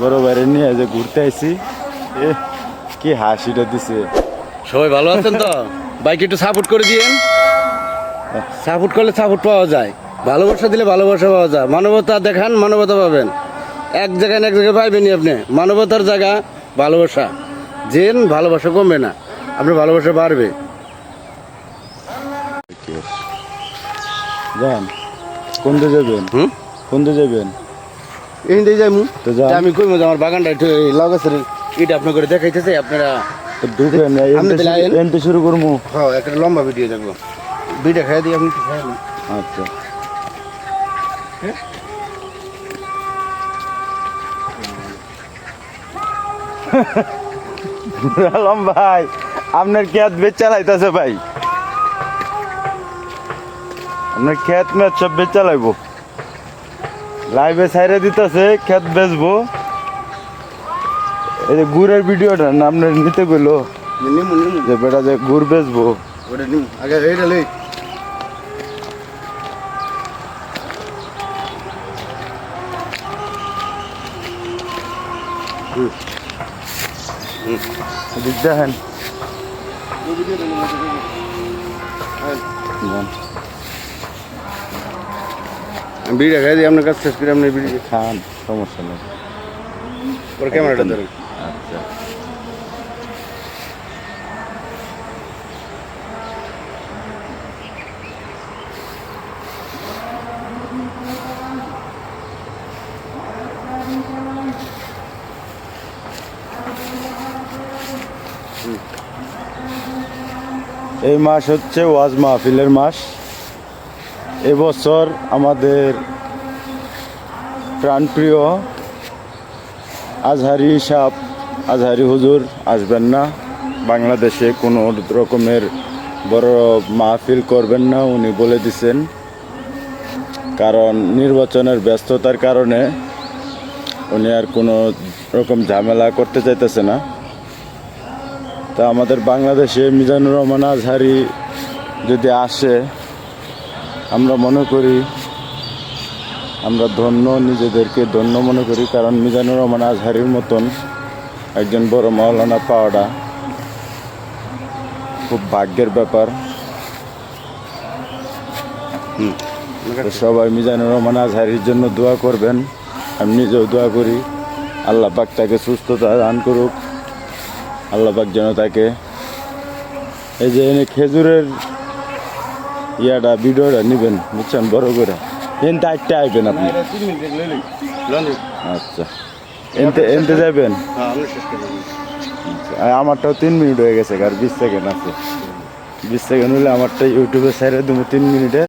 বড় বাইরে নিয়ে যে ঘুরতে আইছি। এ কি হাসিটা দিছে। সবাই ভালো আছেন তো? বাইক একটু সাপোর্ট করে দিয়েন। সাপোর্ট করলে সাপোর্ট পাওয়া যায়। ভালোবাসা দিলে ভালোবাসা পাওয়া যায়। মানবতা দেখান মানবতা পাবেন। এক জায়গায় এক জায়গায় পাইবেনই আপনি। মানবতার জায়গা ভালোবাসা। জেন ভালোবাসা কমবে না আপনার ভালোবাসা বাড়বে। যান। কোন দিয়ে যাবেন? হুম? কোন দিয়ে যাবেন? এই দিয়ে যাই তো আমি যে আমার বাগানটা একটু এটা আপনার করে দেখাইতেছে আপনারা শুরু করব হ্যাঁ একটা লম্বা ভিডিও দেখব। ভিডিও খাই দিই আপনি খাই আচ্ছা। আলম ভাই আপনার খেত বেচ চালাইতেছে ভাই। আপনার খেত মেত সব বেচ চালাইবো লাইভে সাইরে দিতেছে খেত বেচবো। এই যে গুড়ের ভিডিওটা না আপনার নিতে গেলো? যে বেটা যে গুড় বেচবো। আগে এইটা লই। দেখেন। ভিডিও খাই দিই আপনার কাছে শেষ করে আপনি ভিডিও খান সমস্যা নেই। ওর ক্যামেরাটা ধরেন। আচ্ছা। এই মাস হচ্ছে ওয়াজ মাহফিলের মাস। এবছর আমাদের প্রাণপ্রিয় আজহারি সাপ আজহারি হুজুর আসবেন না। বাংলাদেশে কোনো রকমের বড় মাহফিল করবেন না, উনি বলে দিছেন। কারণ নির্বাচনের ব্যস্ততার কারণে উনি আর কোনো রকম ঝামেলা করতে চাইতেছে না। তা আমাদের বাংলাদেশে মিজানুর রহমান আজহারি যদি আসে আমরা মনে করি, আমরা ধন্য, নিজেদেরকে ধন্য মনে করি, কারণ মিজানুর রহমান আজহারির মতন একজন বড় মাওলানা পাওয়াটা খুব ভাগ্যের ব্যাপার। সবাই মিজানুর রহমান আজহারির জন্য দোয়া করবেন। আমি নিজেও দোয়া করি, আল্লাহ পাক তাকে সুস্থতা দান করুক। আল্লাহ পাক যেন তাকে, এই যে এনে খেজুরের ইয়াটা ভিডিওটা নেবেন বুঝছেন? বড় করে। এনতে আটটা আইবেন আপনি। আচ্ছা। এনতে এনতে যাবেন? হ্যাঁ আর আমারটাও তিন মিনিট হয়ে গেছে আর বিশ সেকেন্ড আছে। বিশ সেকেন্ড হলে আমারটা ইউটিউবে সাইডে দেবো তিন মিনিটে।